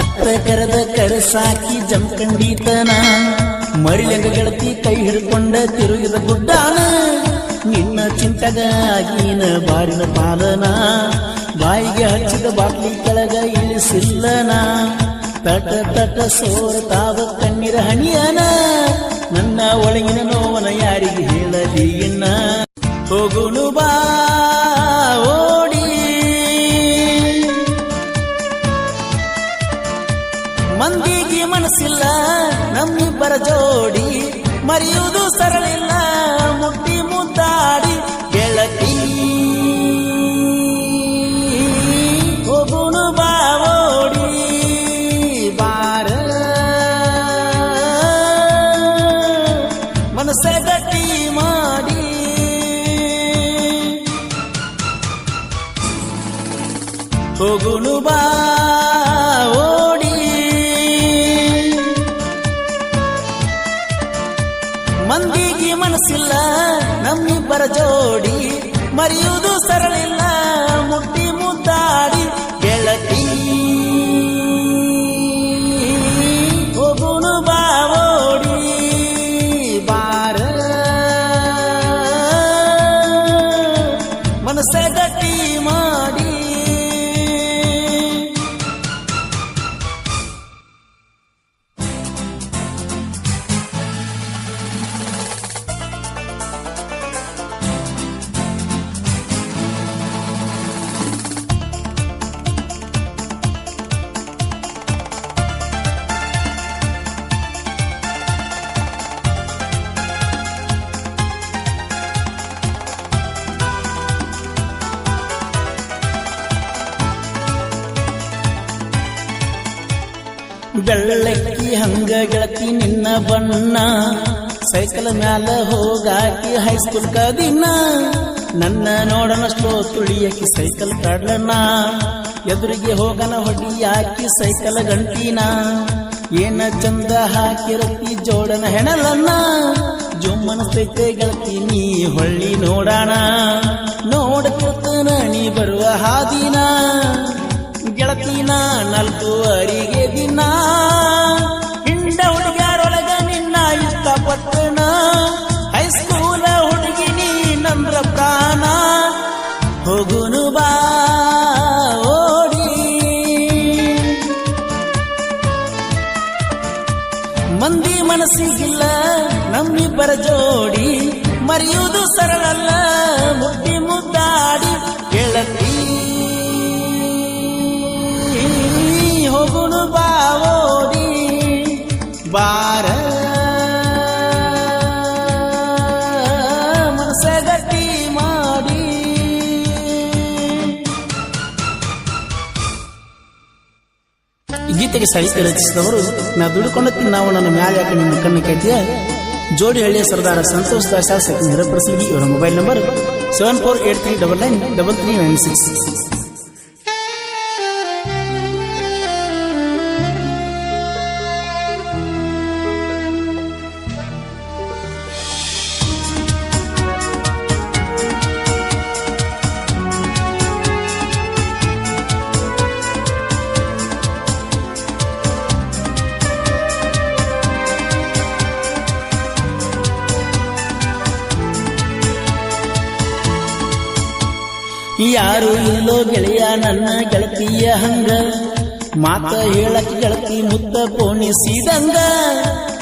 ಅತ್ತ ಕರೆದ ಕರಸಾಕಿ ಜಮಖಂಡಿತನ, ಮರಿಯಂಗ ಗೆಳತಿ ಕೈ ಹಿಡ್ಕೊಂಡ ತಿರುಗಿದ ಗುಡ್ಡಾನ, ನಿನ್ನ ಚಿಂತಗಾಗಿನ ಬಾರಿನ ಪಾಲನ, ಬಾಯಿಗೆ ಹಚ್ಚಿದ ಬಾಟ್ಲಿ ಕೆಳಗ ಇಳಿಸಿಲ್ಲನ ತಟ ತಟ ಸೋರತಾವ ಕಣ್ಣೀರ ಹಣಿಯನ, ನನ್ನ ಒಳಗಿನ ನೋವನ ಯಾರಿಗೆ ಹೇಳಲಿ ಇನ್ನ? ಬಾ. ನಮ್ಮಿಬ್ಬರ ಜೋಡಿ ಮರೆಯುವುದು ಸರಳಿಲ್ಲ, ಮುಟ್ಟಿ ಮುದ್ದಾಡಿ ಗೆಳತಿ. ಹೋಗುನು ಬಾವೋಡಿ ಬಾರ. ಮನಸ್ಸೆ ಗಟ್ಟಿ ಮಾಡಿ. ಹೋಗುಣು ಬಾ ನಮ್ಮಿಬ್ಬರ ಜೋಡಿ ಮರೆಯುವುದು ಸರಳಿಲ್ಲ ಬೆಳ್ಳಕ್ಕಿ ಹಂಗ ಗೆಳತಿ ನಿನ್ನ ಬಣ್ಣ. ಸೈಕಲ್ ಮ್ಯಾಲ ಹೋಗಾಕಿ ಹೈಸ್ಕೂಲ್ ಕದಿನ. ನನ್ನ ನೋಡನಷ್ಟೋ ತುಳಿಯಕಿ ಸೈಕಲ್ ಕಾಡ್ಲನ ಎದುರಿಗೆ ಹೋಗನ ಹೊಡಿಯಾಕಿ ಸೈಕಲ್ ಗಂಟಿನ. ಏನ ಚಂದ ಹಾಕಿರತಿ ಜೋಡನ ಹೆಣಲನ್ನ. ಜುಮ್ಮನಸ್ತೈತೆ ಗೆಳತಿ ನೀ ಹೊಳ್ಳಿ ನೋಡಣ. ನೋಡತಿರ್ತನ ನೀ ಬರುವ ಹಾದಿನ. ಗೆಳತಿನ ಅರಿಗೆ ದಿನ. ಹಿಂಡ ಹುಡುಗ್ಯಾರೊಳಗ ನಿನ್ನ ಇಷ್ಟಪಟ್ಟಣ ಹೈಸ್ಕೂಲ ಹುಡುಗಿ ನೀ ನಂದ್ರ ಪ್ರಾಣ. ಹೋಗುನು ಬಾ, ಓಡಿ. ಮಂದಿ ಮನಸ್ಸಿಗಿಲ್ಲ, ನಮ್ಮಿಬ್ಬರ ಜೋಡಿ. ಮರೆಯುವುದು ಸರಳಲ್ಲ, ಮುಟ್ಟಿ ಮುದ್ದಾಡಿ. ಗಟ್ಟಿ ಮಾಡಿ ಈ ಗೀತೆಗೆ ಸಾಹಿತ್ಯ ರಚಿಸಿದವರು ನಾ ದುಡುಕೊಂಡ ನಾವು ನನ್ನ ಮ್ಯಾಲೆ ಯಾಕೆ ನಿಮ್ಮ ಕಣ್ಣು ಕೈತಿಯ ಜೋಡಿ ಹಳ್ಳಿಯ ಸರ್ದಾರ ಸಂತೋಷ್ ದಾಸ್ ಶಾಸಕ ನಿರಪ್ರಸಂಗಿ ಇವರ mobile number seven four eight three double nine double three nine six ಯಾರು ಇಲ್ಲೋ ಗೆಳೆಯ, ನನ್ನ ಗೆಳತಿಯ ಹಂಗ. ಮಾತ ಹೇಳಕ್ ಗೆಳತಿ ಮುತ್ತ ಪೋಣಿಸಿದಂಗ.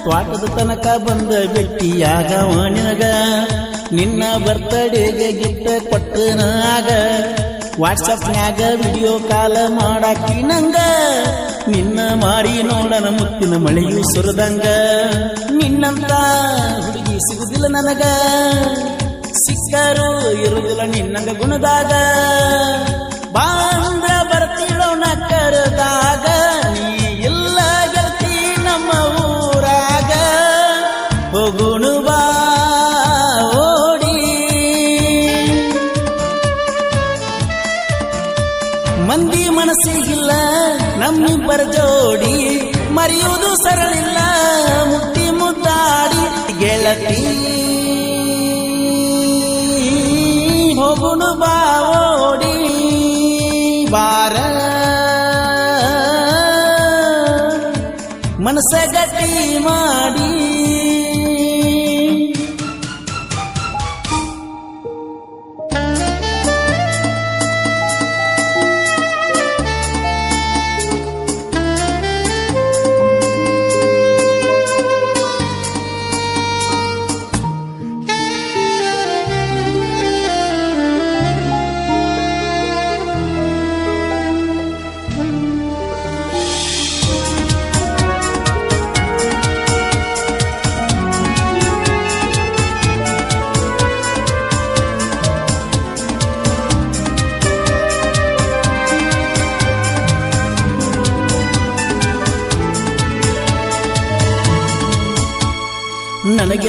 ತ್ವಾಟದ ತನಕ ಬಂದ ಭೇಟಿಯಾಗ ನಿನಗ ನಿನ್ನ ಬರ್ತಡೇಗೆ ಗಿಫ್ಟ್ ಕೊಟ್ಟನಾಗ ವಾಟ್ಸಪ್ನ್ಯಾಗ ವಿಡಿಯೋ ಕಾಲ್ ಮಾಡಾಕಿ ನಂಗ ನಿನ್ನ ಮಾರಿ ನೋಡನ ಮುತ್ತಿನ ಮಳೆಯು ಸುರದಂಗ. ನಿನ್ನಂತ ಹುಡುಗಿ ಸಿಗುದಿಲ್ಲ ನನಗ. ಸಿಕ್ಕರು ಇರುವುದಿಲ್ಲ ನಿನ್ನಂಗ ಗುಣದಾಗ. ಬಾಂದ್ರ ಮನಸ್ಸ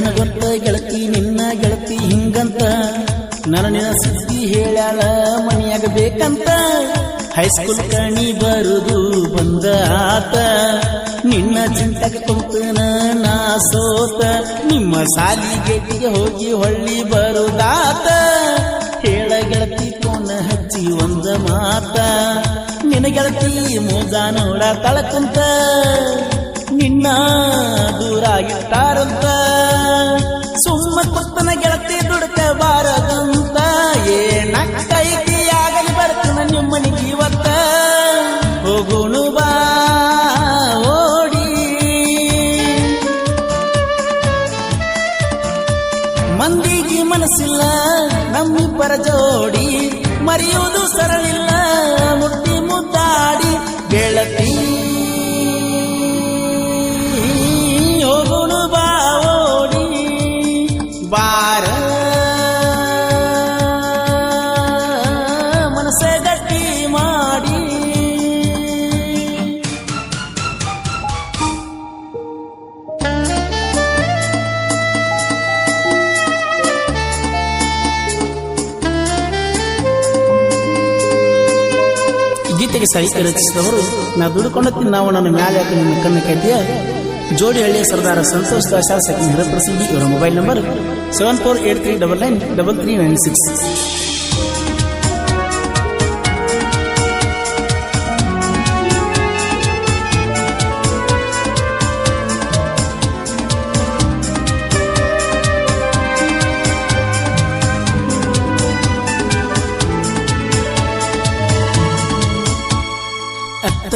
ನನಗಿನ ಗೊತ್ತ ಗೆಳತಿ, ನಿನ್ನ ಗೆಳತಿ ಹಿಂಗಂತ. ನನ್ನ ಸುದ್ದಿ ಹೇಳ್ಯಾಳ, ಮನೆಯಾಗ ಬೇಕಂತ. ಹೈಸ್ಕೂಲ್ ಕಣಿ ಬರುದು ಬಂದ ಆತ. ನಿನ್ನ ಚಿಂತಕ ಕುಂತನ ನಾ ಸೋತ. ನಿಮ್ಮ ಸಾಲಿಗೆಟಿಗೆ ಹೋಗಿ ಹೊಳ್ಳಿ ಬರುದಾತ. ಹೇಳ ಗೆಳತಿ ಕೋನ ಹಚ್ಚಿ ಒಂದ ಮಾತ. ನಿನ್ನ ಗೆಳತಿ ಮೂಗ ನೋಡ ತಳಕುಂತ. ನಿನ್ನ ದೂರ ಇಟ್ಟಾರಂತ ಸುಮ್ಮ ಕುತ್ತನ ಗೆಳತಿ ದುಡ್ಕ ಬಾರದಂತ. ಏನ ಸಾಹಿತ್ಯ ರಚಿಸಿದವರು ನಾ ದುಡುಕೊಂಡು ತಿನ್ನಾವ ನನ್ನ ಮ್ಯಾಲೆ ಯಾಕೆ ನಿಮ್ಮ ಕಣ್ಣು ಕೈತಿಯ ಜೋಡಿ ಹಳ್ಳಿಯ ಸರ್ದಾರ ಸಂತೋಷ್ ದಾಸಾರ್ ಸೆಕೆಂಡ್ ಪ್ರಸಿದ್ಧಿ, ಇವರ mobile number seven four eight three double nine double three nine six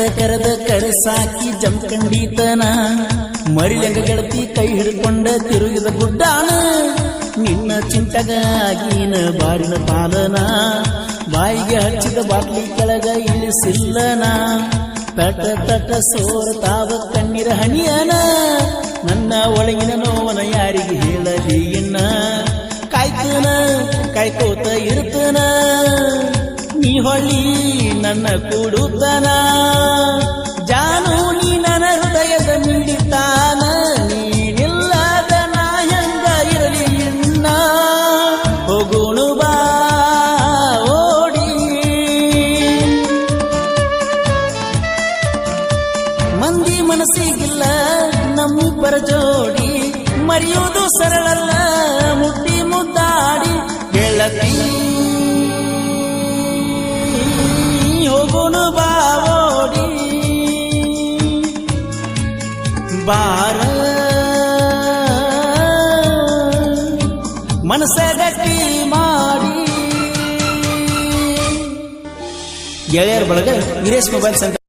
ಅತ್ತ ಕರೆದ ಕರಸಾಕಿ ಜಂಕಂಡೀತನ ಮರಿಲಂಗ ಗೆಳತಿ ಕೈ ಹಿಡ್ಕೊಂಡ ತಿರುಗಿದ ಗುಡ್ಡಾನ ನಿನ್ನ ಚಿಂತಗಾಗಿನ ಬಾರಿನ ಪಾಲನ ಬಾಯಿಗೆ ಹಚ್ಚಿದ ಬಾಟ್ಲಿ ಕೆಳಗ ಇಳಿಸಿಲ್ಲನ ತಟ ತಟ ಸೋರ ತಾವ ಕಣ್ಣೀರ ಹನಿಯನ ನನ್ನ ಒಳಗಿನ ನೋವನ ಯಾರಿಗೆ ಹೇಳಲಿ ಇನ್ನ ಕಾಯ್ತನ ಕಾಯ್ಕೋತ ಇರ್ತನ ನೀ ಹೊಳಿ ನನ್ನ ಕೊಡುತ್ತನ ಜಾನು ನೀ ನನ್ನ ಹೃದಯದ ಮಿಡಿತಾನ ನೀನಿಲ್ಲದ ನಾ ಹೆಂಗ ಇರಲಿ ಇನ್ನ ಹೋಗುಣು ಬಾ, ಓಡಿ. ಮಂದಿ ಮನಸ್ಸಿಗಿಲ್ಲ ನಮ್ಮಿಬ್ಬರ ಜೋಡಿ. ಮರೆಯುವುದು ಸರಳಲ್ಲ. ಗೆಳೆಯರ ಬಳಗ ವೀರೇಶ್ ಮೊಬೈಲ್ ಸೆಂಟರ್